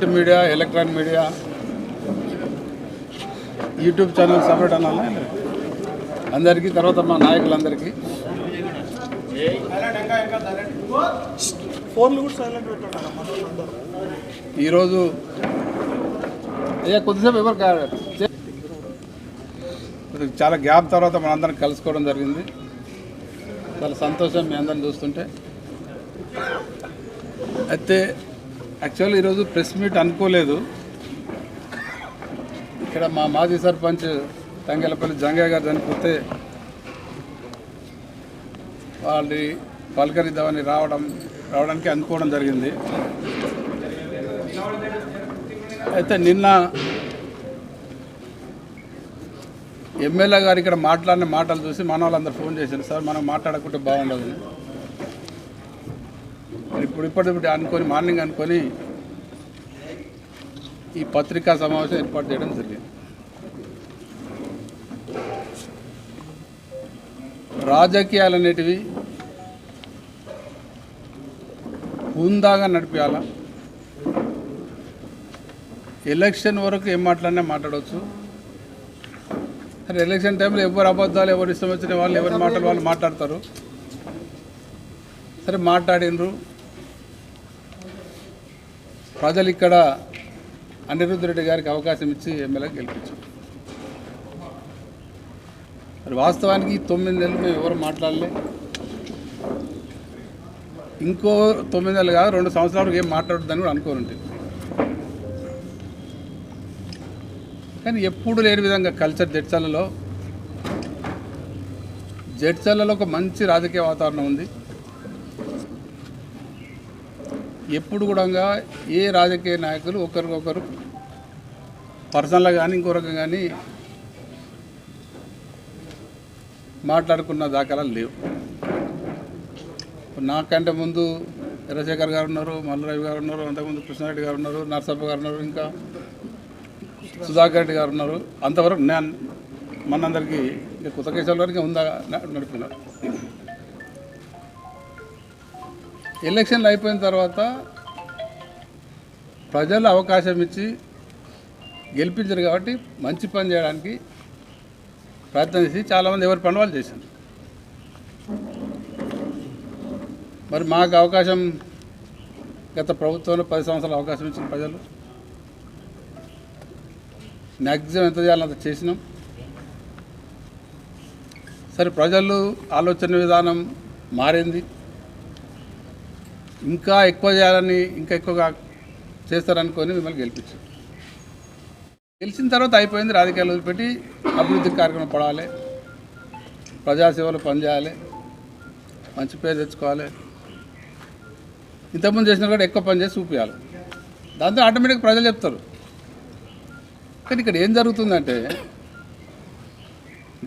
Print media electronic media YouTube channel separate అనాలా అందరికీ తర్వాత మా నాయకులందరికీ. ఈరోజు అయ్యా కొద్దిసేపు ఎవరు కా- చే- కొద్దిగా చాలా గ్యాప్ తర్వాత మనందరం కలుసుకోవడం జరిగింది. చాలా సంతోషం మీ అందరం చూస్తుంటే. అయితే యాక్చువల్ ఈరోజు ప్రెస్ మీట్ అనుకోలేదు. ఇక్కడ మా మాజీ సర్పంచ్ తంగేలపల్లి జంగయ్య గారు చనిపోతే వాళ్ళని పలకరిద్దామని రావడం రావడానికి అనుకోవడం జరిగింది. అయితే నిన్న ఎమ్మెల్యే గారు ఇక్కడ మాట్లాడిన మాటలు చూసి మన వాళ్ళందరూ ఫోన్ చేశారు. సార్ మనం మాట్లాడకుంటే బాగుండదు. మరి ఇప్పుడు ఇప్పటి అనుకొని మార్నింగ్ అనుకొని ఈ పత్రికా సమావేశం ఏర్పాటు చేయడం జరిగింది. రాజకీయాలు అనేటివి హుందాగా నడిపేయాలా? ఎలక్షన్ వరకు ఏం మాట్లాడినా మాట్లాడవచ్చు సరే ఎలక్షన్ టైంలో ఎవరు అబద్ధాలు ఎవరు ఇష్టం వచ్చిన వాళ్ళు ఎవరి మాటలు వాళ్ళు మాట్లాడతారు. సరే మాట్లాడినరు. ప్రజలు ఇక్కడ అనిరుద్ధ రెడ్డి గారికి అవకాశం ఇచ్చి ఎమ్మెల్యే గెలిపించారు మరి వాస్తవానికి తొమ్మిది నెలలు మేము ఎవరు మాట్లాడలే. ఇంకో తొమ్మిది నెలలు కాదు రెండు సంవత్సరాల వరకు ఏం మాట్లాడొద్దని కూడా అనుకోని ఉంటుంది కానీ ఎప్పుడు లేని విధంగా కల్చర్ జడ్చర్లలో జడ్చర్లలో ఒక మంచి రాజకీయ వాతావరణం ఉంది. ఎప్పుడు కూడా ఏ రాజకీయ నాయకులు ఒకరికొకరు పర్సనల్గా కానీ ఇంకో రకం కానీ మాట్లాడుకున్న దాఖలాలు లేవు. నాకంటే ముందు చంద్రశేఖర్ గారు ఉన్నారు మల్లారావు గారు ఉన్నారు అంతకుముందు కృష్ణారెడ్డి గారు ఉన్నారు నర్సప్ప గారు ఉన్నారు ఇంకా సుధాకర్ రెడ్డి గారు ఉన్నారు. అంతవరకు నేను మనందరికీ కొత్త కేసుల వరకు ఉందా నడుపుకున్నారు ఎలక్షన్లు అయిపోయిన తర్వాత ప్రజలు అవకాశం ఇచ్చి గెలిపించారు కాబట్టి మంచి పని చేయడానికి ప్రయత్నం చేసి చాలామంది ఎవరి పని వాళ్ళు చేశారు. మరి మాకు అవకాశం గత ప్రభుత్వంలో పది సంవత్సరాలు అవకాశం ఇచ్చిన ప్రజలు మ్యాక్సిమం ఎంత చేయాలో అంత చేసినాం. సరే ప్రజలు ఆలోచన విధానం మారింది. ఇంకా ఎక్కువ చేయాలని ఇంకా ఎక్కువగా చేస్తారనుకొని మిమ్మల్ని గెలిపించారు. గెలిచిన తర్వాత అయిపోయింది రాజకీయాలు వదిలిపెట్టి అభివృద్ధి కార్యక్రమం పడాలి. ప్రజాసేవలు పనిచేయాలి. మంచి పేరు తెచ్చుకోవాలి. ఇంతకుముందు చేసిన కూడా ఎక్కువ పని చేసి చూపించాలి దాంతో ఆటోమేటిక్గా ప్రజలు చెప్తారు. కానీ ఇక్కడ ఏం జరుగుతుందంటే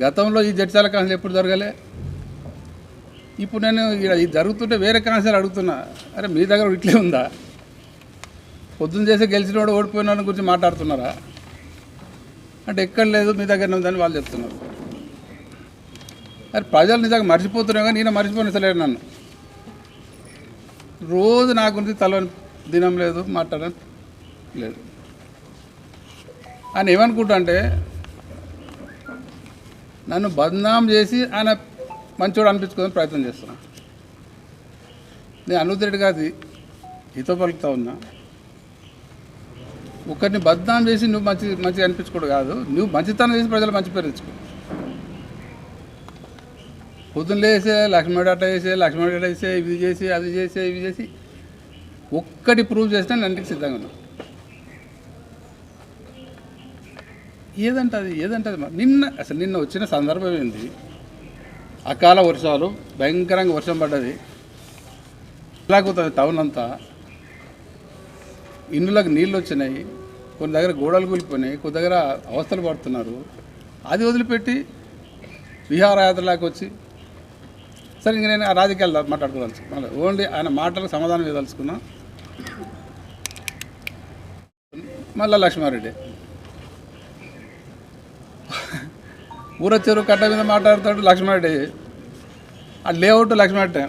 గతంలో ఈ జడ్చాల కాన్సల్ ఎప్పుడు జరగలే? ఇప్పుడు నేను ఇక్కడ ఇది జరుగుతుంటే వేరే కాన్సర్ అడుగుతున్నా. అరే మీ దగ్గర ఇట్లే ఉందా? పొద్దున్న చేసి గెలిచిన వాడు ఓడిపోయిన వాడి గురించి మాట్లాడుతున్నారా? అంటే ఎక్కడ లేదు మీ దగ్గర ఉందని వాళ్ళు చెప్తున్నారు. అరే ప్రజలు నిజంగా మర్చిపోతున్నావు కానీ నేను మర్చిపోనిస్తలేడు నన్ను. రోజు నా గురించి తల దినం లేదు మాట్లాడని లేదు. ఆయన ఏమనుకుంటా అంటే నన్ను బద్నాం చేసి ఆయన మంచోడు అనిపించుకోవడానికి ప్రయత్నం చేస్తున్నా. నేను అనుదిరెడ్డి గారి హితో పలుకుతా ఉన్నా. ఒకరిని బద్నాం చేసి నువ్వు మంచి మంచిగా అనిపించుకోడు కాదు. నువ్వు మంచితనం చేసి ప్రజలు మంచి పేరు తెచ్చుకో. పొద్దున్న లేసే లక్ష్మణుడు అట్ట చేసే లక్ష్మణుడు అట్ట చేసే ఇది చేసి అది చేసే ఇవి చేసి ఒక్కటి ప్రూవ్ చేసినా నేను సిద్ధంగా ఉన్నా. ఏదంటది ఏదంటది నిన్న అసలు నిన్న వచ్చిన సందర్భం ఏంది? అకాల వర్షాలు భయంకరంగా వర్షం పడ్డది. ఇలాగుతుంది టౌన్ అంతా. ఇండ్లకు నీళ్ళు వచ్చినాయి కొన్ని దగ్గర గోడలు కూలిపోయినాయి కొన్ని దగ్గర అవస్థలు పడుతున్నారు. అది వదిలిపెట్టి విహారయాత్రలాగా వచ్చి సరే ఇంక నేను ఆ రాజకీయాలు మాట్లాడుకోదలుచుకున్నాను ఓన్లీ ఆయన మాటలకు సమాధానం ఇవ్వదలుచుకున్నా. మళ్ళా లక్ష్మారెడ్డి. ఊర చెరువు కట్ట మీద మాట్లాడతాడు లక్ష్మణరెడ్డి ఆ లేఅవుట్ లక్ష్మారెడ్డి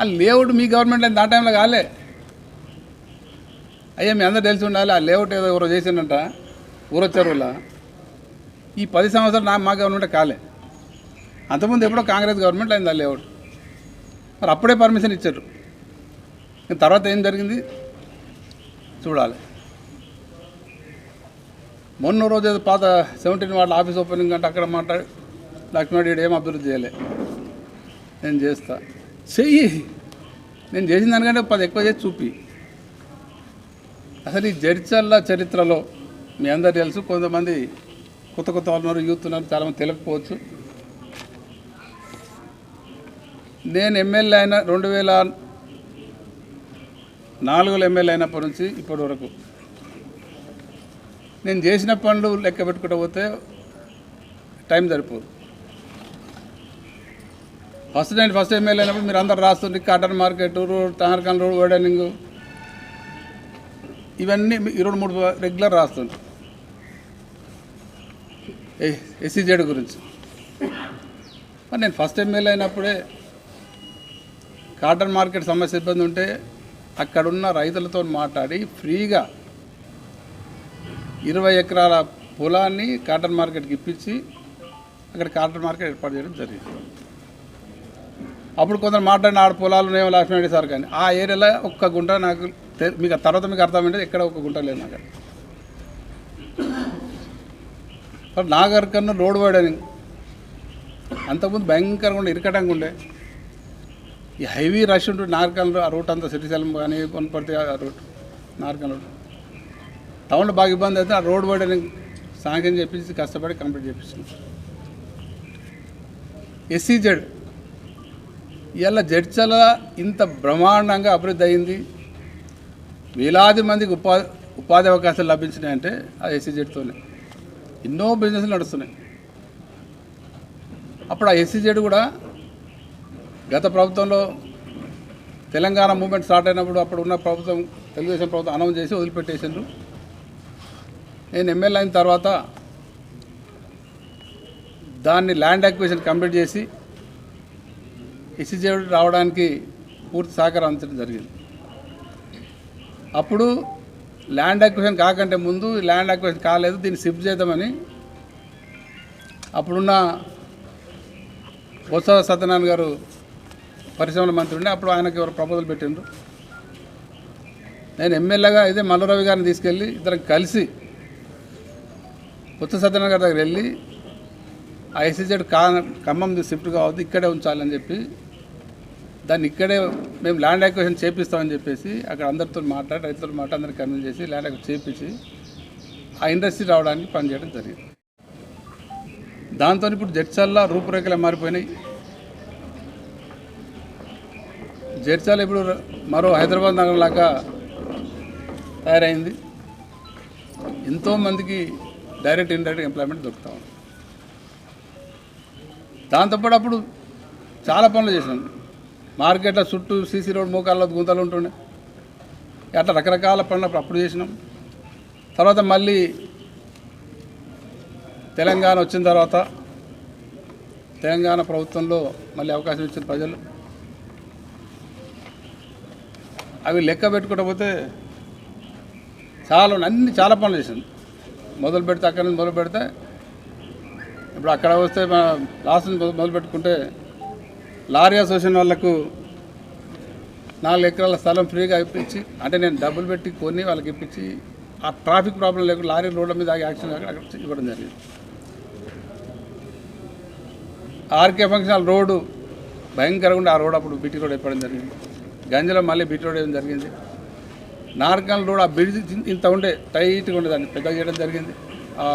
ఆ లేఅవుట్ మీ గవర్నమెంట్ నా టైంలో కాలే. అయ్యా మీ అందరూ తెలిసి ఉండాలి ఆ లేఅవుట్ ఏదో ఎవరో చేసిందంట ఊరొచ్చారులా ఈ పది సంవత్సరాలు నా మా గవర్నమెంట్ కాలే. అంతకుముందు ఎప్పుడో కాంగ్రెస్ గవర్నమెంట్ అయింది ఆ లేఅవుట్. మరి అప్పుడే పర్మిషన్ ఇచ్చారు. తర్వాత ఏం జరిగింది? చూడాలి. మొన్న రోజు ఏదో పాత సెవెంటీన్ వాళ్ళ ఆఫీస్ ఓపెనింగ్ అంటే అక్కడ మాట్లాడి లక్ష్మణ్ ఏం అభివృద్ధి చేయలే. నేను చేస్తా. చెయ్యి. నేను చేసిన దానికంటే పది ఎక్కువ చేసి చూపి. అసలు ఈ జడ్చల్ల చరిత్రలో మీ అందరు తెలుసు కొంతమంది కొత్త కొత్త వాళ్ళు ఉన్నారు యూత్ ఉన్నారు చాలామంది తెలియకపోవచ్చు. నేను ఎమ్మెల్యే అయిన రెండు వేల నాలుగులో ఎమ్మెల్యే అయినప్పటి నుంచి ఇప్పటి వరకు నేను చేసిన పనులు లెక్క పెట్టుకుంటూ పోతే టైం సరిపోదు. ఫస్ట్ నేను ఫస్ట్ ఎమ్మెల్యే అయినప్పుడు మీరు అందరు రాస్తుంది కాటన్ మార్కెట్ రోడ్ తారకాన్ రోడ్ వైడనింగ్ ఇవన్నీ మీ- రెండు మూడు రెగ్యులర్ రాస్తుంది ఎస్సీజెడ్ గురించి. మరి నేను ఫస్ట్ ఎమ్మెల్యే అయినప్పుడే కాటన్ మార్కెట్ సమస్య ఇబ్బంది ఉంటే అక్కడున్న రైతులతో మాట్లాడి ఫ్రీగా ఇరవై ఎకరాల పొలాన్ని కాటన్ మార్కెట్కి ఇప్పించి అక్కడ కాటన్ మార్కెట్ ఏర్పాటు చేయడం జరిగింది. అప్పుడు కొందరు మాట్లాడిన ఆడ పొలాలు ఉన్నాయో లక్ష్మణరెడ్డి సార్ కానీ ఆ ఏరియాలో ఒక్క గుంట నాకు మీకు ఆ తర్వాత మీకు అర్థమైంది ఎక్కడ ఒక్క గుంట లేదు నాకు. నాగర్ కన్నా రోడ్ వాడని అంతకుముందు భయంకరంగా ఉండే ఇరకటంగా ఉండే. ఈ హైవీ రష్ ఉంటుంది నార్కల్ ఆ రూట్ అంతా సిరిసెలం కానీ కొనపడితే ఆ రూట్ నార్కల్ రూట్ టౌన్లో బాగా ఇబ్బంది అయితే ఆ రోడ్ వడని సాంక్షన్ చేపించి కష్టపడి కంప్లీట్ చేపిస్తున్నాం ఎస్సీజెడ్ ఇలా జడ్చల ఇంత బ్రహ్మాండంగా అభివృద్ధి అయింది. వేలాది మందికి ఉపాధి ఉపాధి అవకాశాలు లభించినాయంటే ఆ ఎస్సీజెడ్తోనే ఎన్నో బిజినెస్లు నడుస్తున్నాయి. అప్పుడు ఆ ఎస్సీజెడ్ కూడా గత ప్రభుత్వంలో తెలంగాణ మూమెంట్ స్టార్ట్ అయినప్పుడు అప్పుడు ఉన్న ప్రభుత్వం తెలుగుదేశం ప్రభుత్వం అనౌన్స్ చేసి వదిలిపెట్టేసిండ్రు. నేను ఎమ్మెల్యే అయిన తర్వాత దాన్ని ల్యాండ్ అక్విజిషన్ కంప్లీట్ చేసి ఎస్సీజెడ్ రావడానికి పూర్తి సహకారం అందించడం జరిగింది. అప్పుడు ల్యాండ్ అక్విజిషన్ కాకంటే ముందు ల్యాండ్ అక్విజిషన్ కాలేదు దీన్ని షిఫ్ట్ చేద్దామని అప్పుడున్న బొత్స సత్యనారాయణ గారు పరిశ్రమల మంత్రి ఉండే అప్పుడు ఆయనకి ఎవరు ప్రపోజల్ పెట్టిండ్రు. నేను ఎమ్మెల్యేగా ఇదే మల్లరవి గారిని తీసుకెళ్ళి ఇద్దరం కలిసి కొత్త సత్యనారాయణ గారి దగ్గర వెళ్ళి ఆ ఎస్సీజెడ్ కా ఖమ్మం షిఫ్ట్ కావద్దు ఇక్కడే ఉంచాలని చెప్పి దాన్ని ఇక్కడే మేము ల్యాండ్ ఎక్వేషన్ చేపిస్తామని చెప్పేసి అక్కడ అందరితో మాట్లాడి రైతులతో మాట్లాడి అందరిని కన్విన్స్ చేసి ల్యాండ్ అక్విజిషన్ చేపించి ఆ ఇండస్ట్రీ రావడానికి పనిచేయడం జరిగింది. దాంతో ఇప్పుడు జడ్చల్ల రూపురేఖలు మారిపోయినాయి. జడ్చాల ఇప్పుడు మరో హైదరాబాద్ నగరం లాగా తయారైంది. ఎంతోమందికి డైరెక్ట్ ఇండైరెక్ట్ ఎంప్లాయ్మెంట్ దొరుకుతా ఉంది. దాంతోపాటు అప్పుడు చాలా పనులు చేసినాం మార్కెట్లో చుట్టూ సీసీ రోడ్ మోకాల్లో గుంతలు ఉంటుండే. అట్లా రకరకాల పనులు అప్పుడు- అప్పుడు చేసినాం. తర్వాత మళ్ళీ తెలంగాణ వచ్చిన తర్వాత తెలంగాణ ప్రభుత్వంలో మళ్ళీ అవకాశం ఇచ్చిన ప్రజలు. అవి లెక్క పెట్టుకోకపోతే చాలా ఉన్నాయి. అన్ని చాలా పనులు చేసింది మొదలు పెడితే అక్కడి నుంచి మొదలు పెడితే ఇప్పుడు అక్కడ వస్తే మన లాస్ట్ నుంచి మొదలు పెట్టుకుంటే లారీ అసోసియేషన్ వాళ్ళకు నాలుగు ఎకరాల స్థలం ఫ్రీగా ఇప్పించి అంటే నేను డబ్బులు పెట్టి కొని వాళ్ళకి ఇప్పించి ఆ ట్రాఫిక్ ప్రాబ్లం లేకుండా లారీ రోడ్ల మీద యాక్సిడెంట్ అక్కడ అక్కడ ఇవ్వడం జరిగింది. ఆర్కే ఫంక్షన్ రోడ్డు భయంకరంగా ఆ రోడ్ అప్పుడు బీటీ రోడ్ ఇవ్వడం జరిగింది. గంజలో మళ్ళీ బీటీ రోడ్ వేయడం జరిగింది? నార్కల్ రోడ్ ఆ బ్రిడ్జ్ ఇంత ఉండే టైట్గా ఉండే దాన్ని పెద్ద చేయడం జరిగింది. ఆ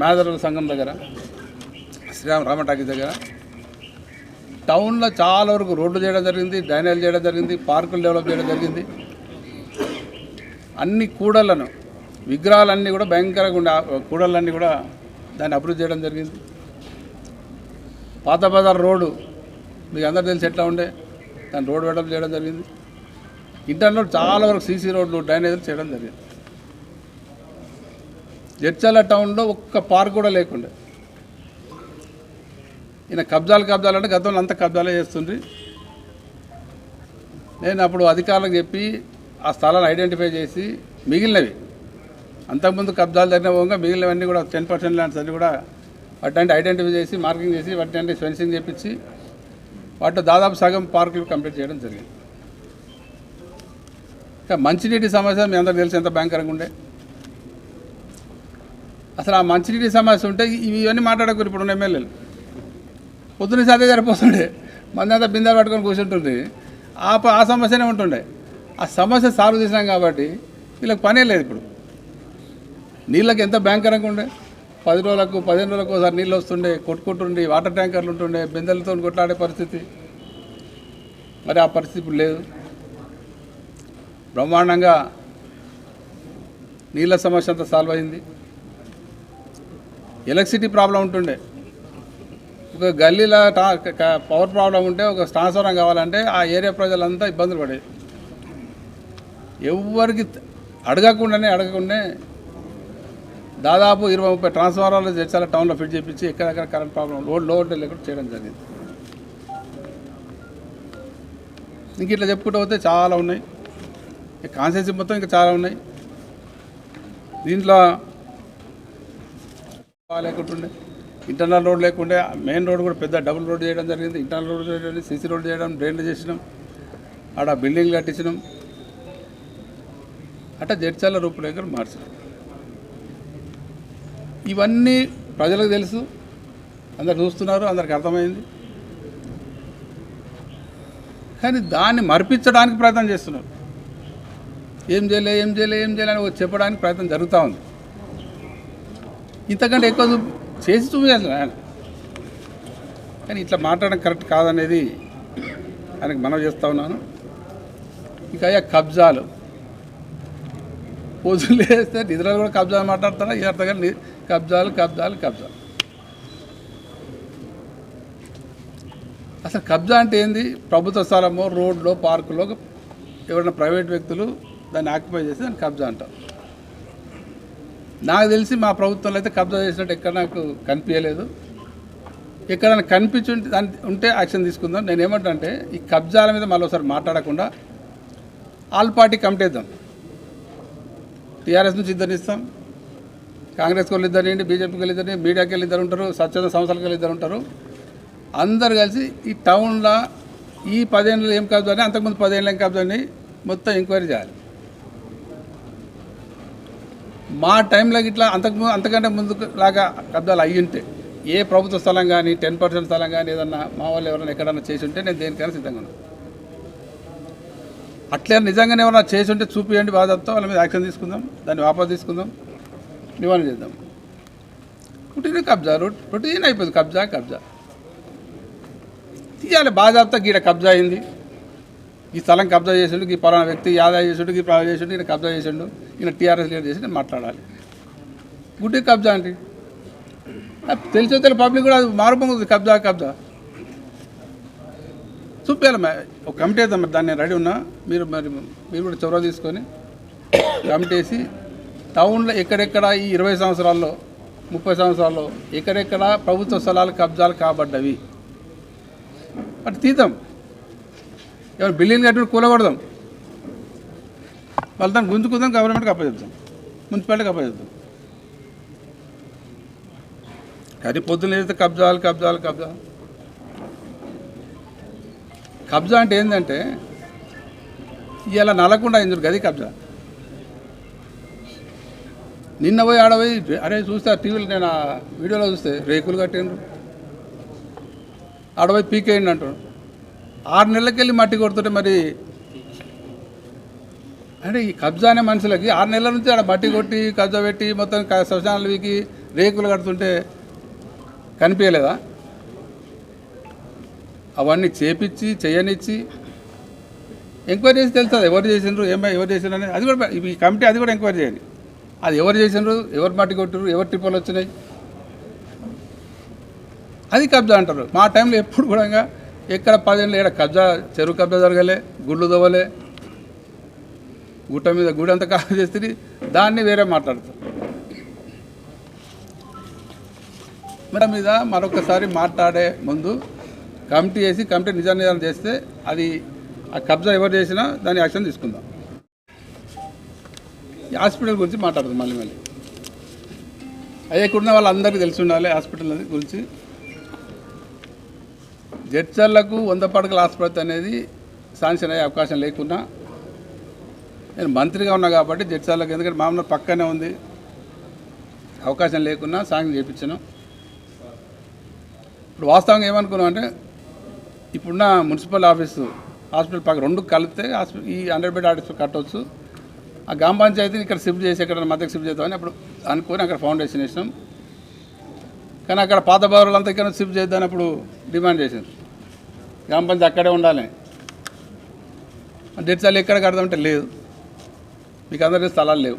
మేదరుల సంఘం దగ్గర శ్రీరామ్ రామటాకి దగ్గర. టౌన్లో చాలా వరకు రోడ్లు చేయడం జరిగింది డ్రైనేజ్ చేయడం జరిగింది పార్కులు డెవలప్ చేయడం జరిగింది. అన్ని కూడళ్ళను విగ్రహాలన్నీ కూడా భయంకరంగా ఉండే కూడళ్ళన్నీ కూడా దాన్ని అభివృద్ధి చేయడం జరిగింది. పాత బజార్ రోడ్డు మీకు అందరు తెలిసి ఎట్లా ఉండే దాన్ని రోడ్డు డెవలప్ చేయడం జరిగింది. ఇంటర్లో చాలా వరకు సీసీ రోడ్లు డ్రైనేజీలు చేయడం జరిగింది. జడ్చల్ల టౌన్లో ఒక్క పార్క్ కూడా లేకుండే. ఈయన కబ్జాలు కబ్జాలు అంటే గతంలో అంత కబ్జాలే చేస్తుంది నేను అప్పుడు అధికారులకు చెప్పి ఆ స్థలాన్ని ఐడెంటిఫై చేసి మిగిలినవి. అంతకుముందు కబ్జాలు జరిగిన పోగా మిగిలినవన్నీ కూడా టెన్ పర్సెంట్ ల్యాండ్స్ అన్నీ కూడా వాటి ఐడెంటిఫై చేసి మార్కింగ్ చేసి వాటి ఫెన్సింగ్ చేపించి వాటిలో దాదాపు సగం పార్కులు కంప్లీట్ చేయడం జరిగింది. మంచినీటి సమస్య మీ అందరికి తెలిసి ఎంత భయంకరంగా ఉండే? అసలు ఆ మంచినీటి సమస్య ఉంటే ఇవి ఇవన్నీ మాట్లాడకూరు ఇప్పుడు ఉన్న ఎమ్మెల్యేలు. పొద్దున్న అదే సరిపోతుండే మంది అంతా బిందెలు పట్టుకొని కూర్చుంటుంది ఆ ఆ సమస్యనే ఉంటుండే. ఆ సమస్య సాల్వ్ చేసినాం కాబట్టి వీళ్ళకి పనే లేదు ఇప్పుడు. నీళ్ళకి ఎంత భయంకరంగా ఉండే? పది రోజులకు పదిహేను రోజులకు ఒకసారి నీళ్ళు వస్తుండే కొట్టుకుంటుండే వాటర్ ట్యాంకర్లు ఉంటుండే బిందెలతో కొట్లాడే పరిస్థితి. మరి ఆ పరిస్థితి ఇప్పుడు లేదు. బ్రహ్మాండంగా నీళ్ళ సమస్య అంతా సాల్వ్ అయింది. ఎలక్ట్రిసిటీ ప్రాబ్లం ఉంటుండే. ఒక గల్లీలో టా- పవర్ ప్రాబ్లం ఉంటే ఒక ట్రాన్స్ఫారం కావాలంటే ఆ ఏరియా ప్రజలంతా ఇబ్బందులు పడేది ఎవరికి అడగకుండానే అడగకుండానే దాదాపు ఇరవై ముప్పై ట్రాన్స్ఫార్మర్లు తెచ్చాల టౌన్లో ఫిట్ చేయించి ఎక్కడెక్కడ కరెంట్ ప్రాబ్లం లోడ్లో లోడ్ లేకుండా చేయడం జరిగింది. ఇంక ఇట్లా చెప్పుకుంటూ పోతే చాలా ఉన్నాయి. ఈ మొత్తం ఇంకా చాలా ఉన్నాయి. దీంట్లో లేకుంటుండే ఇంటర్నల్ రోడ్ లేకుండే మెయిన్ రోడ్ కూడా పెద్ద డబుల్ రోడ్ చేయడం జరిగింది. ఇంటర్నల్ రోడ్ చేయడం సీసీ రోడ్ చేయడం డ్రైన్లు చేసినాం. ఆడ బిల్డింగ్లు కట్టించినాం. అట్లా జడ్చాల రూపురేఖలు మార్చినాం. ఇవన్నీ ప్రజలకు తెలుసు. అందరు చూస్తున్నారు అందరికి అర్థమైంది. కానీ దాన్ని మరిపించడానికి ప్రయత్నం చేస్తున్నారు. ఏం చేయలే ఏం చేయలే ఏం చేయలే అని చెప్పడానికి ప్రయత్నం జరుగుతూ ఉంది. ఇంతకంటే ఎక్కువ చేసి చూపించాలి ఆయన. కానీ ఇట్లా మాట్లాడడం కరెక్ట్ కాదనేది ఆయనకు మనం చేస్తూ ఉన్నాను. ఇంకా అయ్యా కబ్జాలు. పొద్దులు వేస్తే నిద్రలు కూడా కబ్జాలు మాట్లాడతారా? ఈ అర్థం కానీ కబ్జాలు కబ్జాలు కబ్జాలు. అసలు కబ్జా అంటే ఏంది? ప్రభుత్వ స్థలమో రోడ్లో పార్కులో ఎవరైనా ప్రైవేట్ వ్యక్తులు దాన్ని ఆక్యుపై చేసి దాన్ని కబ్జా అంటారు. నాకు తెలిసి మా ప్రభుత్వంలో అయితే కబ్జా చేసినట్టు ఎక్కడ నాకు కనిపించలేదు. ఎక్కడైనా కనిపించి ఉంటే దాని ఉంటే యాక్షన్ తీసుకుందాం. నేను ఏమంటే ఈ కబ్జాల మీద మళ్ళీ ఒకసారి మాట్లాడకుండా ఆల్ పార్టీ కమిటీద్దాం టీఆర్ఎస్ నుంచి ఇద్దరిని ఇస్తాం. కాంగ్రెస్ వాళ్ళు ఇద్దరు బీజేపీకి వెళ్ళి ఇద్దరిని మీడియాకి వెళ్ళి ఇద్దరు ఉంటారు స్వచ్ఛంద సంస్థలకు వెళ్ళి ఇద్దరు ఉంటారు. అందరు కలిసి ఈ టౌన్లో ఈ పదేళ్ళు ఏం కబ్జా అని అంతకుముందు పదేళ్ళు ఏం కబ్జా అని మొత్తం ఎంక్వైరీ చేయాలి. మా టైంలో ఇట్లా అంతకు అంతకంటే ముందు లాగా కబ్జాలు అయ్యి ఉంటే ఏ ప్రభుత్వ స్థలం కానీ టెన్ పర్సెంట్ స్థలం కానీ ఏదన్నా మా వాళ్ళు ఎవరైనా ఎక్కడన్నా చేసి ఉంటే నేను దేనికైనా సిద్ధంగా ఉన్నాను. అట్లే నిజంగానే ఎవరైనా చేసి ఉంటే చూపియండి బాధతో వాళ్ళ మీద యాక్షన్ తీసుకుందాం దాన్ని వాపస్ తీసుకుందాం నివారణ చేద్దాం. రొటీన్ కబ్జా రొటీన్ అయిపోయింది కబ్జా కబ్జా. తీయాలి బాధాప్తా గీడ కబ్జా అయింది. ఈ స్థలం కబ్జా చేసిండు ఈ పలానా వ్యక్తి యాదాయ చేసిండు ఈ ప్రాణం చేసిండు ఈయన కబ్జా చేసిండు ఈయన టీఆర్ఎస్ లీడర్ చేసి నేను మాట్లాడాలి. గుడ్డి కబ్జా అంటే? తెలిసో తెలియ పబ్లిక్ కూడా అది మారుపోతుంది కబ్జా కబ్జా. చూపించాలి ఒక కమిటీ వేద్దాం మరి దాన్ని నేను రెడీ ఉన్నా మీరు మరి మీరు కూడా చొరవ తీసుకొని కమిటీ వేసి టౌన్లో ఎక్కడెక్కడ ఈ ఇరవై సంవత్సరాల్లో ముప్పై సంవత్సరాల్లో ఎక్కడెక్కడ ప్రభుత్వ స్థలాలు కబ్జాలు కాబడ్డవి. అటు తీద్దాం. ఎవరు బిల్డింగ్ కట్టి కూలగొడదాం. వాళ్ళు దాన్ని గుంజుకుందాం గవర్నమెంట్కి అప్పచెప్తాం. మున్సిపాలిటీకి అప్పచెప్తాం. కానీ పొద్దున్న వేస్తే కబ్జాలు కబ్జాలు కబ్జా. కబ్జా అంటే ఏంటంటే ఇలా నల్లకుండా అయింది గది కబ్జా. నిన్న పోయి ఆడ పోయి అరే చూస్తే టీవీలో నేను ఆ వీడియోలో చూస్తే రేకులు కట్టిండ్రు. ఆడపోయి పీకేయండి అంటాడు ఆరు నెలలకెళ్ళి మట్టి కొడుతుంటే మరి అంటే ఈ కబ్జా అనే మనుషులకి ఆరు నెలల నుంచి ఆడ మట్టి కొట్టి కబ్జా పెట్టి మొత్తం శ్మశానాలు వీకి రేకులు కడుతుంటే కనిపించలేదా? అవన్నీ చేపించి చేయనిచ్చి ఎంక్వైరీ చేసి తెలుస్తుంది. ఎవరు చేసిండ్రు ఏమై ఎవరు చేసిండ్రు అనేది అది కూడా ఈ కమిటీ అది కూడా ఎంక్వైరీ చేయండి. అది ఎవరు చేసిండ్రు ఎవరు మట్టి కొట్టారు ఎవరు టిప్పలు వచ్చినాయి? అది కబ్జా అంటారు. మా టైంలో ఎప్పుడు కూడా ఎక్కడ పదేళ్ళు ఇక్కడ కబ్జా చెరువు కబ్జా జరగలే గుళ్ళు దవ్వలే గుట్ట మీద గుడి అంతా కాదు చేస్తే దాన్ని వేరే మాట్లాడతారు. మన మీద మరొకసారి మాట్లాడే ముందు కమిటీ వేసి కమిటీ నిజాన్ని చేస్తే అది ఆ కబ్జా ఎవరు చేసినా దాని యాక్షన్ తీసుకుందాం. ఈ హాస్పిటల్ గురించి మాట్లాడదు మళ్ళీ మళ్ళీ. అయ్యకున్న వాళ్ళందరికీ తెలిసి ఉండాలి హాస్పిటల్ గురించి. జడ్చర్లకు వంద పడకల ఆసుపత్రి అనేది శాంక్షన్ అయ్యే అవకాశం లేకున్నా నేను మంత్రిగా ఉన్నా కాబట్టి జడ్చర్లకు ఎందుకంటే మామూలు పక్కనే ఉంది అవకాశం లేకున్నా శాంక్షన్ చేయించాను. ఇప్పుడు వాస్తవంగా ఏమనుకున్నాం అంటే ఇప్పుడున్న మున్సిపల్ ఆఫీసు హాస్పిటల్ పక్క రెండు కలిపితే హాస్పిటల్ ఈ హండ్రెడ్ బెడ్ హాస్పిటల్ కట్టవచ్చు ఆ గ్రామ పంచాయతీని ఇక్కడ షిఫ్ట్ చేసి ఎక్కడ మధ్యకి షిఫ్ట్ చేద్దామని అప్పుడు అనుకొని అక్కడ ఫౌండేషన్ వేసినాం. కానీ అక్కడ పాత బారులంతా ఇక్కడ షిఫ్ట్ చేద్దాం అప్పుడు డిమాండ్ చేసింది గ్రామ పంచాయతీ అక్కడే ఉండాలి. డెట్సాలు ఎక్కడ కడదామంటే లేదు. మీకు అందరికీ స్థలాలు లేవు.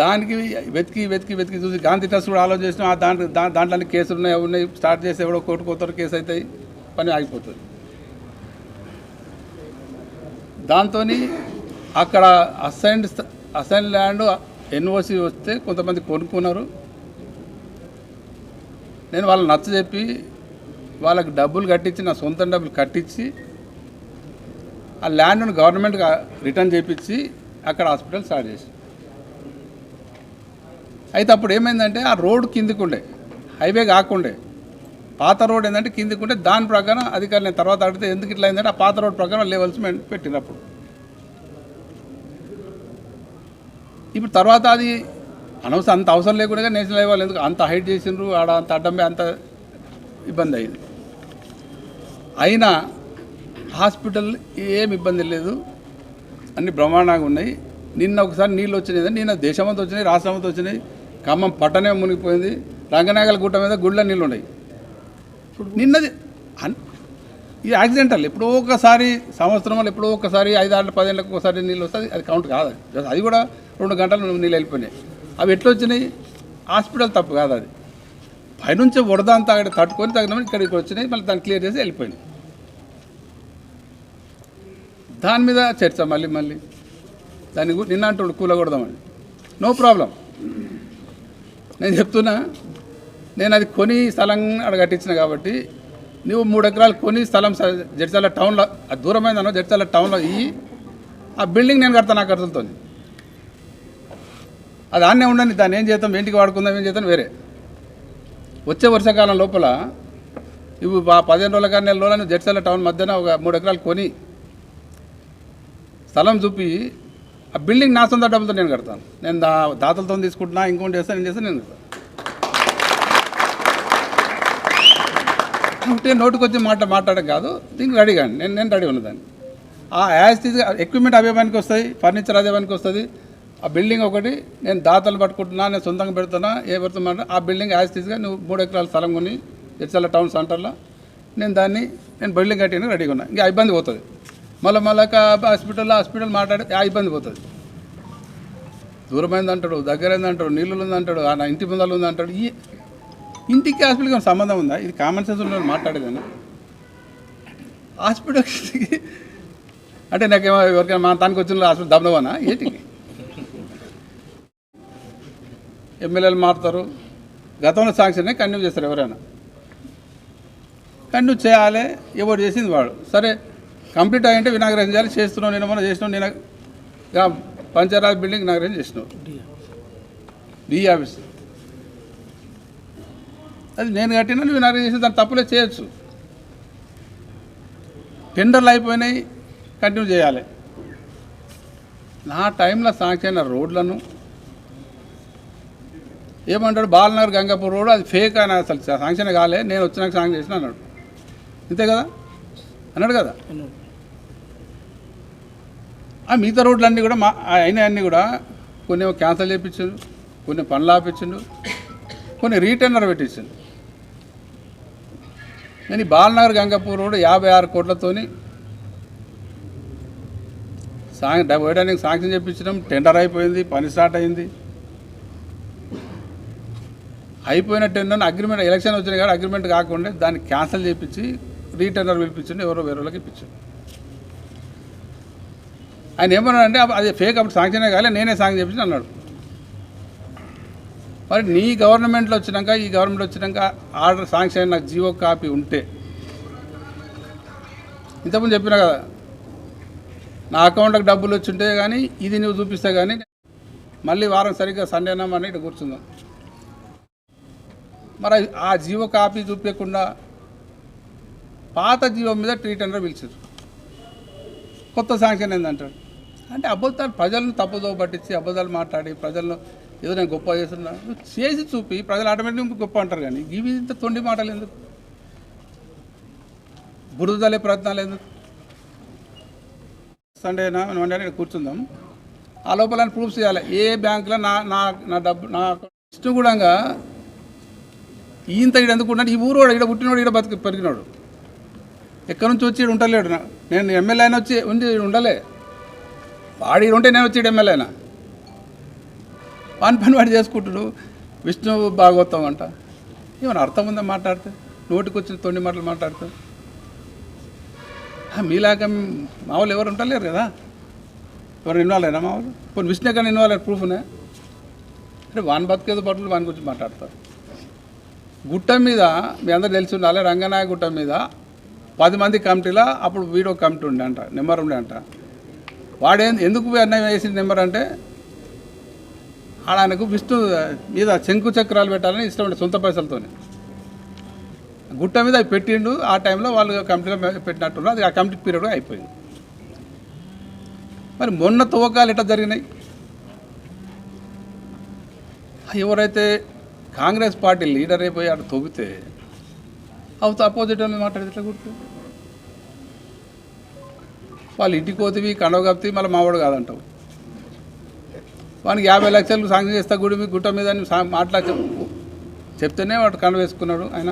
దానికి వెతికి వెతికి వెతికి చూసి గాంధీ ట్రస్ట్ కూడా ఆలోచించిన దాంట్లో దాంట్లో కేసులు ఉన్నాయి ఉన్నాయి. స్టార్ట్ చేసి ఎవడో కోర్టు కోతారు కేసు అవుతాయి పని ఆగిపోతుంది. దాంతో అక్కడ అసైన్డ్ అసైన్ ల్యాండ్ ఎన్ఓసి వస్తే కొంతమంది కొనుక్కున్నారు. నేను వాళ్ళని నచ్చ చెప్పి వాళ్ళకి డబ్బులు కట్టించి నా సొంత డబ్బులు కట్టించి ఆ ల్యాండ్ను గవర్నమెంట్గా రిటర్న్ చేయించి అక్కడ హాస్పిటల్ స్టార్ట్ చేసి అయితే అప్పుడు ఏమైందంటే ఆ రోడ్ కిందికుండే హైవే కాకుండే. పాత రోడ్ ఏంటంటే కిందికి దాని ప్రకారం అధికారులు నేను తర్వాత అడిగితే ఎందుకు ఇట్లా అయిందంటే ఆ పాత రోడ్ ప్రకారం లెవెల్స్ మేము పెట్టినప్పుడు ఇప్పుడు తర్వాత అది అనవసరం అంత అవసరం లేకుండా నేషనల్ లెవెల్ ఎందుకు అంత హైట్ చేసిండ్రు ఆడ అంత అడ్డం అంత ఇబ్బంది అయింది. అయినా హాస్పిటల్ ఏం ఇబ్బంది లేదు. అన్ని బ్రహ్మాండంగా ఉన్నాయి. నిన్న ఒకసారి నీళ్ళు వచ్చినాయి. నిన్న దేశమంతా వచ్చినాయి రాష్ట్రమంతా వచ్చినాయి. ఖమ్మం పట్టణమే మునిగిపోయింది. రంగనాగల గుట్ట మీద గుళ్ళ నీళ్ళు ఉన్నాయి. నిన్నది ఇది యాక్సిడెంటల్ ఎప్పుడో ఒకసారి సంవత్సరంలో ఎప్పుడో ఒకసారి ఐదారు పదేళ్ళకి ఒకసారి నీళ్ళు వస్తుంది. అది కౌంట్ కాదు. అది అది కూడా రెండు గంటలు నీళ్ళు వెళ్ళిపోయినాయి. అవి ఎట్లా వచ్చినాయి? హాస్పిటల్ తప్పు కాదు అది. పైనుంచి వరద అంతా అక్కడ తట్టుకొని తగిన ఇక్కడికి వచ్చినాయి. మళ్ళీ దాన్ని క్లియర్ చేసి వెళ్ళిపోయినాయి. దాని మీద చర్చ మళ్ళీ మళ్ళీ. దాన్ని గు- నిన్న అంటాడు కూలగొడదామని. No problem. నేను చెప్తున్నా నేను అది కొని స్థలం అడగట్టించిన కాబట్టి నువ్వు మూడు ఎకరాలు కొని స్థలం స- జడ్చాల టౌన్లో అది దూరమైందనో జడ్చాల టౌన్లో ఇయ్యి ఆ బిల్డింగ్ నేను కడతాను నాకు ఖర్చులతో అది ఆన్నే ఉండని దాన్ని ఏం చేద్దాం ఇంటికి వాడుకుందాం ఏం చేద్దాం వేరే. వచ్చే వర్షాకాలం లోపల ఇవి పదిహేను రోజుల కానీ నెల రోజులు జడ్చాల టౌన్ మధ్యన ఒక మూడు ఎకరాలు కొని స్థలం చూపి ఆ బిల్డింగ్ నా సొంత డబ్బులతో నేను కడతాను. నేను దా దాతలతో తీసుకుంటున్నా ఇంకోటి చేస్తాను నేను చేస్తాను నేను కడతాను ఉంటే నోటికి వచ్చి మాట మాట్లాడడం కాదు దీనికి రెడీ కానీ. నేను నేను రెడీ ఉన్నదాన్ని. ఆ యాజ్ తీసి ఎక్విప్మెంట్ అవే పనికి వస్తాయి ఫర్నిచర్ అదే పనికి వస్తుంది. ఆ బిల్డింగ్ ఒకటి నేను దాతలు పట్టుకుంటున్నా నేను సొంతంగా పెడుతున్నా ఏ పెడుతున్నా ఆ బిల్డింగ్ యాజ్ తీసిగా నువ్వు మూడు ఎకరాల స్థలం కొని ఎచ్చల టౌన్ సెంటర్లో నేను దాన్ని నేను బిల్డింగ్ కట్టిన రెడీగా ఉన్నా. ఇంకా ఇబ్బంది పోతుంది. మళ్ళీ మళ్ళీ హాస్పిటల్లో హాస్పిటల్ మాట్లాడి ఇబ్బంది పోతుంది. దూరమైంది అంటాడు దగ్గరైంది అంటాడు నీళ్ళు ఉంది అంటాడు ఆ నా ఇంటి ముందలు ఉంది అంటాడు ఈ ఇంటికి హాస్పిటల్కి సంబంధం ఉందా? ఇది కామన్ సెన్స్ ఉన్న మాట్లాడేదాన్ని హాస్పిటల్కి అంటే నాకేమో ఎవరికైనా మా తనకు వచ్చిన హాస్పిటల్ దమ్దవానా ఏంటి? ఎమ్మెల్యేలు మారుతారు. గతంలో శాంక్షన్నే కంటిన్యూ చేస్తారు ఎవరైనా. కంటిన్యూ చేయాలి ఎవరు చేసింది వాడు. సరే కంప్లీట్ అయ్యింటే వినాగ్రహం చేయాలి చేస్తున్నావు నేను మనం చేసినావు నేను ఇక పంచాయరాజ్ బిల్డింగ్ వినాగ్రహం చేసినావు. డి ఆఫీస్. అది నేను కట్టినా నువ్వు వినాగ్రహం చేసిన దాన్ని తప్పులే చేయొచ్చు. టెండర్లు అయిపోయినాయి కంటిన్యూ చేయాలి. నా టైంలో సాంక్షన్ అయిన రోడ్లను ఏమంటాడు బాలనగర్ గంగాపూర్ రోడ్ అది ఫేక్ అని అసలు శాంక్షన్ కాలే నేను వచ్చినాక శాంక్షన్ చేసిన అన్నాడు. అంతే కదా? అన్నాడు కదా? ఆ మిగతా రోడ్లన్నీ కూడా మా అయిన అన్నీ కూడా కొన్ని క్యాన్సల్ క్యాన్సిల్ చేయించిండు కొన్ని పనులు ఆపించిండు కొన్ని రీటెండర్ పెట్టించిండు నేను బాలనగర్ గంగాపూర్ రోడ్ యాభై ఆరు కోట్లతోని సాంగ్ వేయడానికి శాంక్షన్ చేయించడం టెండర్ అయిపోయింది పని స్టార్ట్ అయింది. అయిపోయిన టెండర్ అగ్రిమెంట్ ఎలక్షన్ వచ్చినాయి కానీ అగ్రిమెంట్ కాకుండా దాన్ని క్యాన్సిల్ చేయించి రీటెండర్ పిలిపించండి ఎవరో వేరే వాళ్ళకి ఇప్పించండి ఆయన ఏమన్నాడు అంటే అది ఫేక్ అప్పుడు శాంక్షనే కాలే నేనే శాంక్షన్ చెప్పి అన్నాడు. మరి నీ గవర్నమెంట్లో వచ్చినాక ఈ గవర్నమెంట్ వచ్చినాక ఆర్డర్ శాంక్షన్ అయిన నాకు జీవో కాపీ ఉంటే ఇంతకుముందు చెప్పినా కదా నా అకౌంట్కి డబ్బులు వచ్చి ఉంటే కానీ ఇది నువ్వు చూపిస్తే కానీ మళ్ళీ వారం సరిగ్గా సండేనా అని ఇటు కూర్చుందాం. మరి ఆ జీవో కాపీ చూపించకుండా పాత జీవో మీద ట్రీట్ అంటారు పిలిచారు. కొత్త శాంక్షన్ ఏందంటాడు అంటే అబద్ధాలు ప్రజలను తప్పుదో పట్టించి అబద్ధాలు మాట్లాడి ప్రజలను ఏదో నేను గొప్ప చేస్తున్నా. చేసి చూపి ప్రజలు ఆటోమేటిక్ గొప్ప అంటారు కానీ ఇవి ఇంత తొండి మాటలు ఎందుకు? బురదలే ప్రయత్నాలు ఎందుకు? సండేనా మండే ఇక్కడ కూర్చుందాం. ఆ లోపల ప్రూఫ్స్ చేయాలి ఏ బ్యాంకులో నా నా నా డబ్బు నా ఇష్టం కూడా ఈయంత ఇక్కడ ఎందుకు ఉన్నాడు? ఈ ఊరు వాడు ఇక్కడ పుట్టినోడు ఇక్కడ బతికి పెరిగినాడు. ఎక్కడి నుంచి వచ్చి ఉండలేడు నేను ఎమ్మెల్యే అయినా వచ్చి ఉండి ఉండలే. వాడి ఉంటే నేను వచ్చి ఎమ్మెల్యేనా వాని పని వాడు చేసుకుంటుడు. విష్ణు భాగవతం అంట. ఏమైనా అర్థం ఉందా మాట్లాడితే? నోటికి వచ్చిన తొండి మాటలు మాట్లాడితే? మీలాగా మా వాళ్ళు ఎవరు ఉంటలేరు కదా? ఎవరు ఇన్వాల్వ్ అయినా మా వాళ్ళు కొన్ని విష్ణు కానీ ఇన్వాల్వ్ అయ్యారు ప్రూఫ్నే? అంటే వాని బతికేదో పట్టులు వాని గురించి మాట్లాడతారు. గుట్ట మీద మీ అందరు తెలిసి ఉండాలి రంగనాయ గుట్ట మీద పది మంది కమిటీలో అప్పుడు వీడియో కమిటీ ఉండే అంట నెంబర్ ఉండే అంట. వాడే ఎందుకు అన్యాయం వేసిన నెంబర్ అంటే ఆడ ఆయనకు విష్ణు మీద శంకు చక్రాలు పెట్టాలని ఇష్టం ఉండే సొంత పైసలతోనే. గుట్ట మీద అవి పెట్టిండు ఆ టైంలో వాళ్ళు కమిటీలో పెట్టినట్టున్నారు. అది ఆ కమిటీ పీరియడ్ అయిపోయింది. మరి మొన్న తవ్వకాలు ఎట్లా జరిగినాయి? ఎవరైతే కాంగ్రెస్ పార్టీ లీడర్ అయిపోయి అటు తవ్వితే అవుతా అపోజిట్ వాళ్ళు మాట్లాడితే ఎట్లా గుర్తు? వాళ్ళు ఇంటికి పోతివి కండవ కప్తి మళ్ళీ మావాడు కాదంటావు. వానికి యాభై లక్షలు సాంక్షన్ చేస్తా గుడి మీ గుట్ట మీద అని మాట్లా చెప్తేనే వాడు కండ వేసుకున్నాడు ఆయన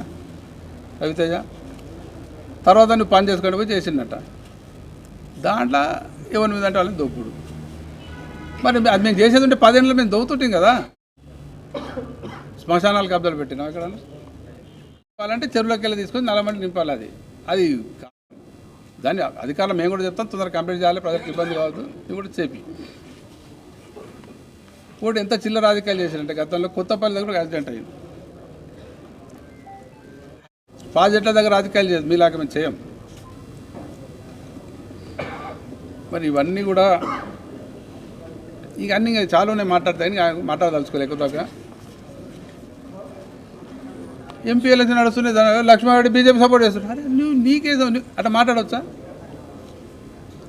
రవితేజ. తర్వాత నువ్వు పని చేసుకొని పోయి చేసిండట. దాంట్లో ఎవరి మీద అంటే వాళ్ళని దొప్పుడు మరి అది మేము చేసేది ఉంటే పదేళ్ళు మేము దొవుతుంటాం కదా. శ్మశానాలు కబ్జాలు పెట్టినాం ఎక్కడ చెప్పాలంటే చెరువులోకి వెళ్ళి తీసుకొని నలమంటి నింపాలి అది. అది దాన్ని అధికారులు మేము కూడా చెప్తాం తొందరగా కంప్లీట్ చేయాలి ప్రజలకు ఇబ్బంది కావద్దు ఇది కూడా చెప్పి ఇప్పుడు ఎంత చిల్లర రాజకీయాలు చేశారంటే గతంలో కొత్తపల్లి దగ్గర యాక్సిడెంట్ అయింది. ప్రాజెక్టుల దగ్గర రాజకీయాలు చేయదు మీలాగా మేము చేయం. మరి ఇవన్నీ కూడా ఇక అన్నీ చాలా ఉన్నాయి మాట్లాడతాయి మాట్లాడదలుచుకోలేకపోతే ఎంపీ ఎలక్షన్ నడుస్తున్నాయి దాని లక్ష్మారెడ్డి బీజేపీ సపోర్ట్ చేస్తున్నాడు అరే నువ్వు నీకేదో నువ్వు అట్లా మాట్లాడవచ్చా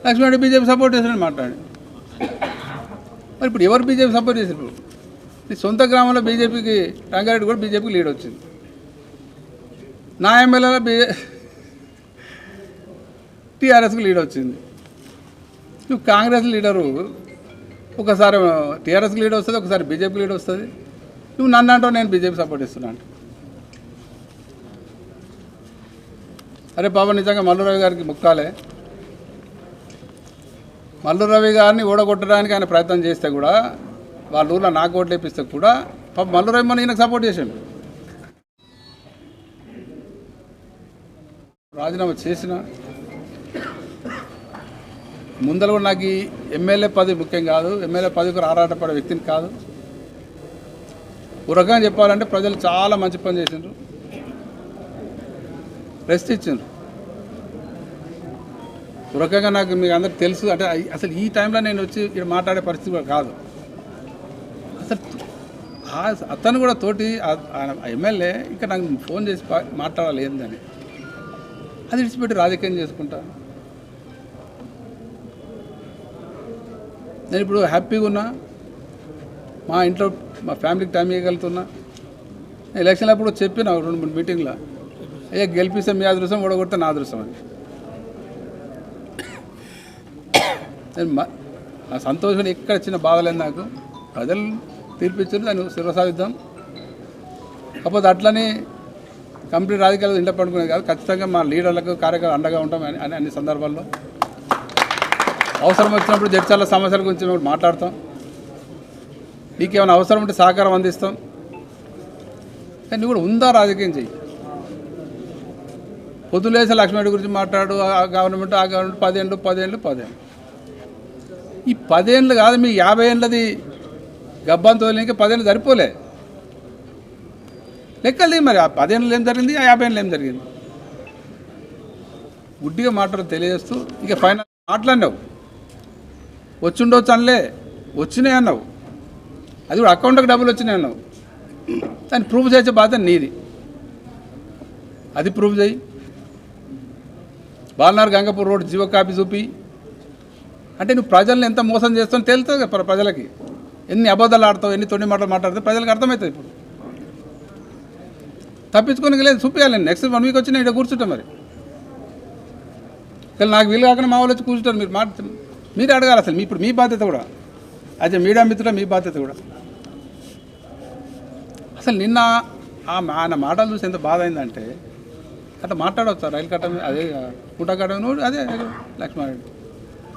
లక్ష్మారెడ్డి బీజేపీ సపోర్ట్ చేస్తున్నాడు మాట్లాడి. మరి ఇప్పుడు ఎవరు బీజేపీ సపోర్ట్ చేశారు నీ సొంత గ్రామంలో బీజేపీకి రంగారెడ్డి కూడా బీజేపీకి లీడ్ వచ్చింది. నా ఎమ్మెల్యేలో బీజే టీఆర్ఎస్కి లీడ్ వచ్చింది. నువ్వు కాంగ్రెస్ లీడరు ఒకసారి టీఆర్ఎస్కి లీడ్ వస్తుంది ఒకసారి బీజేపీ లీడ్ వస్తుంది. నువ్వు నన్ను అంటావు నేను బీజేపీ సపోర్ట్ ఇస్తున్నాను అరే బాబా నిజంగా మల్లు రవి గారికి ముక్కాలే. మల్లు రవి గారిని ఓడగొట్టడానికి ఆయన ప్రయత్నం చేస్తే కూడా వాళ్ళ ఊళ్ళో నాకు ఓట్లు వేపిస్తే కూడా పాప మల్లు రవి మన ఈయనకు సపోర్ట్ చేసాడు. రాజీనామా చేసిన. ముందర కూడా నాకు ఈ ఎమ్మెల్యే పదవి ముఖ్యం కాదు ఎమ్మెల్యే కూడా ఆరాటపడే వ్యక్తిని కాదు. ఉరగా చెప్పాలంటే ప్రజలు చాలా మంచి పని చేసిండ్రు. రెస్ట్ ఇచ్చిండ్రు. ఒక నాకు మీకు అందరికి తెలుసు అంటే అసలు ఈ టైంలో నేను వచ్చి ఇక్కడ మాట్లాడే పరిస్థితి కూడా కాదు. అసలు అతను కూడా తోటి ఆ- ఆయన ఎమ్మెల్యే ఇంకా నాకు ఫోన్ చేసి పా- మాట్లాడాలి ఏందని. అది విడిచిపెట్టి రాజకీయం చేసుకుంటా. నేను ఇప్పుడు హ్యాపీగా ఉన్నా మా ఇంట్లో మా ఫ్యామిలీకి టైం ఇవ్వగలుగుతున్నా. ఎలక్షన్ అప్పుడు చెప్పిన రెండు మూడు మీటింగ్లో. అయ్యా గెలిపిస్తే మీ అదృష్టం ఓడగొడితే నా అదృష్టం అని నేను ఆ సంతోషం ఎక్కడ చిన్న బాధలేదు నాకు. ప్రజలు తీర్పిచ్చారు దాన్ని శిరసాదిద్దాం కాకపోతే అట్లని కంప్లీట్ రాజకీయాలు ఇంట పడుకునేది కాదు. ఖచ్చితంగా మా లీడర్లకు కార్యకర్తలు అండగా ఉంటాం అని అని అన్ని సందర్భాల్లో. అవసరం వచ్చినప్పుడు జడ్చాల సమస్యల గురించి మేము మాట్లాడతాం. మీకు ఏమైనా అవసరం ఉంటే సహకారం అందిస్తాం. కానీ నువ్వు కూడా ఉందా రాజకీయం చెయ్యి. పొద్దులేసే లక్ష్మణుడి గురించి మాట్లాడు ఆ గవర్నమెంట్ ఆ గవర్నమెంట్ పదేళ్ళు పదేళ్ళు పదేళ్ళు. ఈ పదేళ్ళు కాదు మీ యాభై ఏళ్ళది గబ్బాన్ తోలికి పదేళ్ళు సరిపోలే. లెక్కలు మరి ఆ పదేళ్ళు ఏం జరిగింది ఆ యాభై ఏళ్ళు ఏం జరిగింది? గుడ్డిగా మాట్లాడు తెలియజేస్తూ ఇక ఫైనల్ మాట్లాడినావు. వచ్చిండొచ్చు అనలే వచ్చినాయి అన్నావు. అది కూడా అకౌంట్కి డబ్బులు వచ్చినాయి అన్నావు. దాన్ని ప్రూవ్ చేసే బాధ్యత నీది. అది ప్రూవ్ చేయి. Balanagar Gangapur road GO copy చూపి. అంటే నువ్వు ప్రజల్ని ఎంత మోసం చేస్తావు తెలుస్తుంది కదా ప్రజలకి. ఎన్ని అబద్ధాలు ఆడతావు ఎన్ని తొండి మాటలు మాట్లాడతావు ప్రజలకు అర్థమవుతుంది ఇప్పుడు. తప్పించుకొని లేదు చూపించాలి నెక్స్ట్ వన్ వీక్ వచ్చి నేను ఇక్కడ కూర్చుంటాం మరి. కానీ నాకు వీలు కాకుండా మా వాళ్ళు వచ్చి కూర్చుంటారు మీరు మాట మీరు అడగాలి అసలు. మీ ఇప్పుడు మీ బాధ్యత కూడా. అదే మీడియా మిత్రుల మీ బాధ్యత కూడా. అసలు నిన్న ఆ మా- ఆయన మాటలు చూసి ఎంత బాధ అయిందంటే అట్లా మాట్లాడవచ్చు రైలు కట్ట అదే పుట్ట కట్ట మీద అదే లక్ష్మారెడ్డి.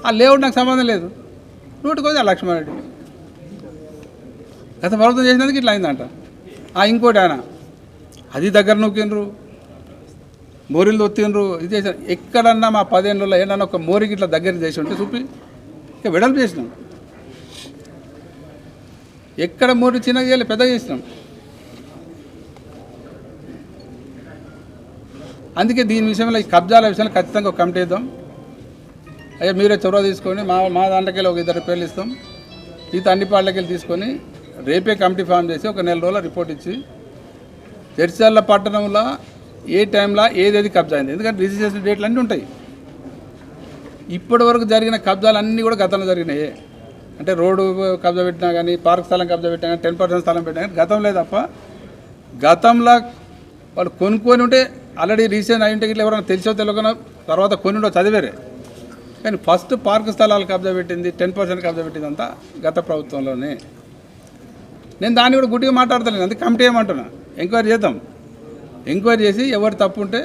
ఆ లేవుడు నాకు సంబంధం లేదు. నోటికి ఆ లక్ష్మారెడ్డి. గత ప్రభుత్వం చేసినందుకు ఇట్లా అయిందంట. ఆ ఇంకోటి ఆయన అది దగ్గర నొక్కిండ్రు మోరీలు తొత్తిండ్రు ఇది చేశారు. ఎక్కడన్నా మా పదేళ్ళలో ఏడన్నా ఒక మోరికి ఇట్లా దగ్గర చేసి ఉంటే చూపి ఇక వెడల్పు చేసినాం. ఎక్కడ మోరి చిన్నగా చేయాలి పెద్దగా చేసినాం. అందుకే దీని విషయంలో ఈ కబ్జాల విషయంలో ఖచ్చితంగా ఒక కమిటీ ఇద్దాం అయ్యా మీరే చొరవ తీసుకొని మా మా దాంట్లోకి ఒక ఇద్దరు పేర్లు ఇస్తాం. మిగతా అన్ని పార్టీలకి తీసుకొని రేపే కమిటీ ఫామ్ చేసి ఒక నెల రోజుల రిపోర్ట్ ఇచ్చి చర్చల్ల పట్టణంలో ఏ టైంలో ఏదేది కబ్జా అయింది. ఎందుకంటే రిజిస్ట్రేషన్ డేట్లు అన్నీ ఉంటాయి. ఇప్పటి వరకు జరిగిన కబ్జాలు అన్నీ కూడా గతంలో జరిగినాయి. అంటే రోడ్డు కబ్జా పెట్టినా కానీ పార్క్ స్థలం కబ్జా పెట్టినా కానీ టెన్ పర్సెంట్ స్థలం పెట్టినా కానీ గతంలో తప్ప గతంలో వాళ్ళు కొనుక్కొని ఉంటే ఆల్రెడీ రీసెంట్ అయి ఇట్లా ఎవరైనా తెలిసో తెలియకనో తర్వాత కొన్నిండో చదివేరే. కానీ ఫస్ట్ పార్క్ స్థలాలు కబ్జా పెట్టింది టెన్ పర్సెంట్ కబ్జా పెట్టింది అంతా గత ప్రభుత్వంలోనే. నేను దాన్ని కూడా గుడ్డిగా మాట్లాడతలేను అందుకే కమిటీ ఏమంటున్నా? ఎంక్వైరీ చేద్దాం. ఎంక్వైరీ చేసి ఎవరు తప్పు ఉంటే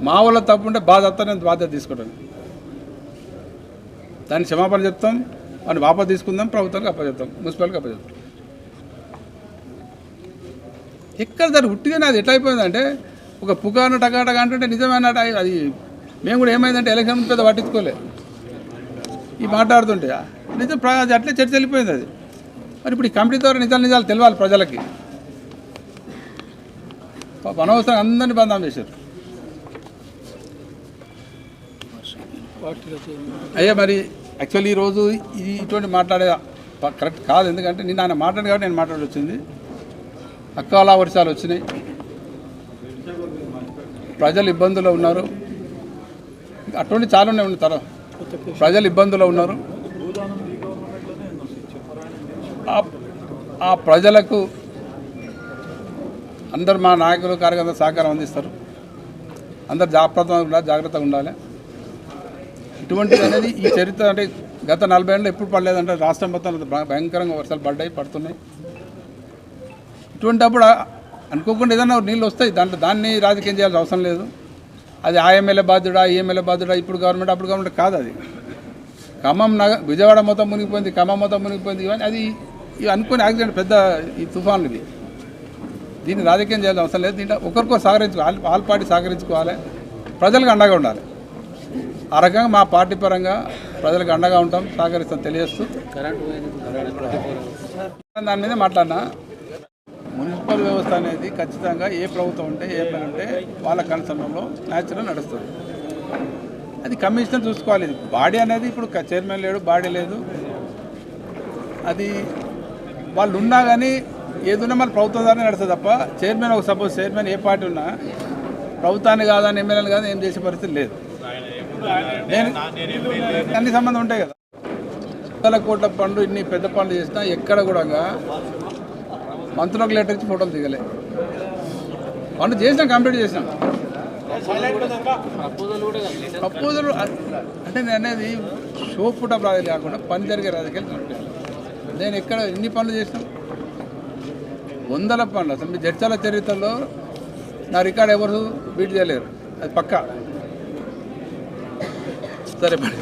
మా వాళ్ళ తప్పు ఉంటే బాధ నేను బాధ్యత తీసుకుంటాను. దాన్ని క్షమాపణ చెప్తాం వాడిని వాపస్ తీసుకుందాం ప్రభుత్వానికి అప్పచెప్తాం మున్సిపాలిటీకి అప్పచెప్తాం. ఎక్కడ దాన్ని ఉట్టిగా నాది ఎట్లా అయిపోయిందంటే ఒక పుకాను టకాటగా అంటుంటే నిజమైన అది మేము కూడా ఏమైందంటే ఎలక్షన్ పెద్ద పట్టించుకోలే. ఈ మాట్లాడుతుంటే. నిజం ప్ర- అది అట్లే చర్చ వెళ్ళిపోయింది అది. మరి ఇప్పుడు ఈ కమిటీ ద్వారా నిజాలు నిజాలు తెలియాలి ప్రజలకి. అనవసరం అందరినీ బంధం చేశారు. అయ్యా మరి యాక్చువల్లీ ఈరోజు ఇది ఇటువంటి మాట్లాడే కరెక్ట్ కాదు. ఎందుకంటే నేను ఆయన మాట్లాడి కాబట్టి నేను మాట్లాడి వచ్చింది. అకాల వర్షాలు వచ్చినాయి. ప్రజలు ఇబ్బందులు ఉన్నారు. అటువంటి చాలా ఉన్నాయి తర. తర్వాత ప్రజలు ఇబ్బందుల్లో ఉన్నారు. ఆ- ప్రజలకు అందరు మా నాయకులు కార్యకర్త సహకారం అందిస్తారు. అందరు జాగ్రత్తగా ఉండాలి జాగ్రత్తగా ఉండాలి. ఇటువంటిది అనేది ఈ చరిత్ర అంటే గత నలభై ఏళ్ళు ఎప్పుడు పడలేదంటే రాష్ట్రం మొత్తం భయంకరంగా వర్షాలు పడ్డాయి పడుతున్నాయి. ఇటువంటి అప్పుడు అనుకోకుండా ఏదైనా నీళ్ళు వస్తాయి. దాంట్లో దాన్ని రాజకీయం చేయాల్సిన అవసరం లేదు. అది ఆ ఎమ్మెల్యే బాధ్యుడా ఈ ఎమ్మెల్యే బాధ్యుడా ఇప్పుడు గవర్నమెంట్ అప్పుడు గవర్నమెంట్ కాదు అది. ఖమ్మం నగ విజయవాడ మొత్తం మునిగిపోయింది ఖమ్మం మొత్తం మునిగిపోయింది ఇవన్నీ అది ఇవి అనుకుని యాక్సిడెంట్ పెద్ద ఈ తుఫాన్లు ఇవి. దీన్ని రాజకీయం చేయాల్సిన అవసరం లేదు. దీంట్లో ఒకరికొకరు సహకరించుకోవాలి ఆల్ పార్టీ సహకరించుకోవాలి. ప్రజలకు అండగా ఉండాలి. ఆ రకంగా మా పార్టీ పరంగా ప్రజలకు అండగా ఉంటాం సహకరిస్తాం తెలియజేస్తూ. దాని మీద మాట్లాడినా మున్సిపల్ వ్యవస్థ అనేది ఖచ్చితంగా ఏ ప్రభుత్వం ఉంటే ఏ పని ఉంటే వాళ్ళ కన్సర్న్లో న్యాచురల్ నడుస్తుంది. అది కమిషనర్ చూసుకోవాలి. బాడీ అనేది ఇప్పుడు చైర్మన్ లేడు బాడీ లేదు. అది వాళ్ళు ఉన్నా కానీ ఏదున్నా మన ప్రభుత్వం ద్వారా నడుస్తుంది తప్ప చైర్మన్ ఒక సపోజ్ చైర్మన్ ఏ పార్టీ ఉన్నా ప్రభుత్వాన్ని కాదని ఎమ్మెల్యేలు కాదని ఏం చేసే పరిస్థితి లేదు. నేను అన్ని సంబంధం ఉంటాయి కదా. వందల కోట్ల పనులు ఇన్ని పెద్ద పనులు చేసినా ఎక్కడ కూడా మంత్రులకు లెటర్ ఇచ్చి ఫోటోలు దిగలే. పనులు చేసినాం కంప్లీట్ చేసినాం. ప్రపోజల్ అంటే నేను అనేది షో పుట్ట రాజకీయాలు కాకుండా పని జరిగే రాజకీయాలు నడిపాను నేను ఎక్కడ ఎన్ని పనులు చేసినాం వందల పనులు. అసలు మీ జడ్చాల చరిత్రలో నా రికార్డ్ ఎవరు బీట్ చేయలేరు. అది పక్కా. సరే మరి.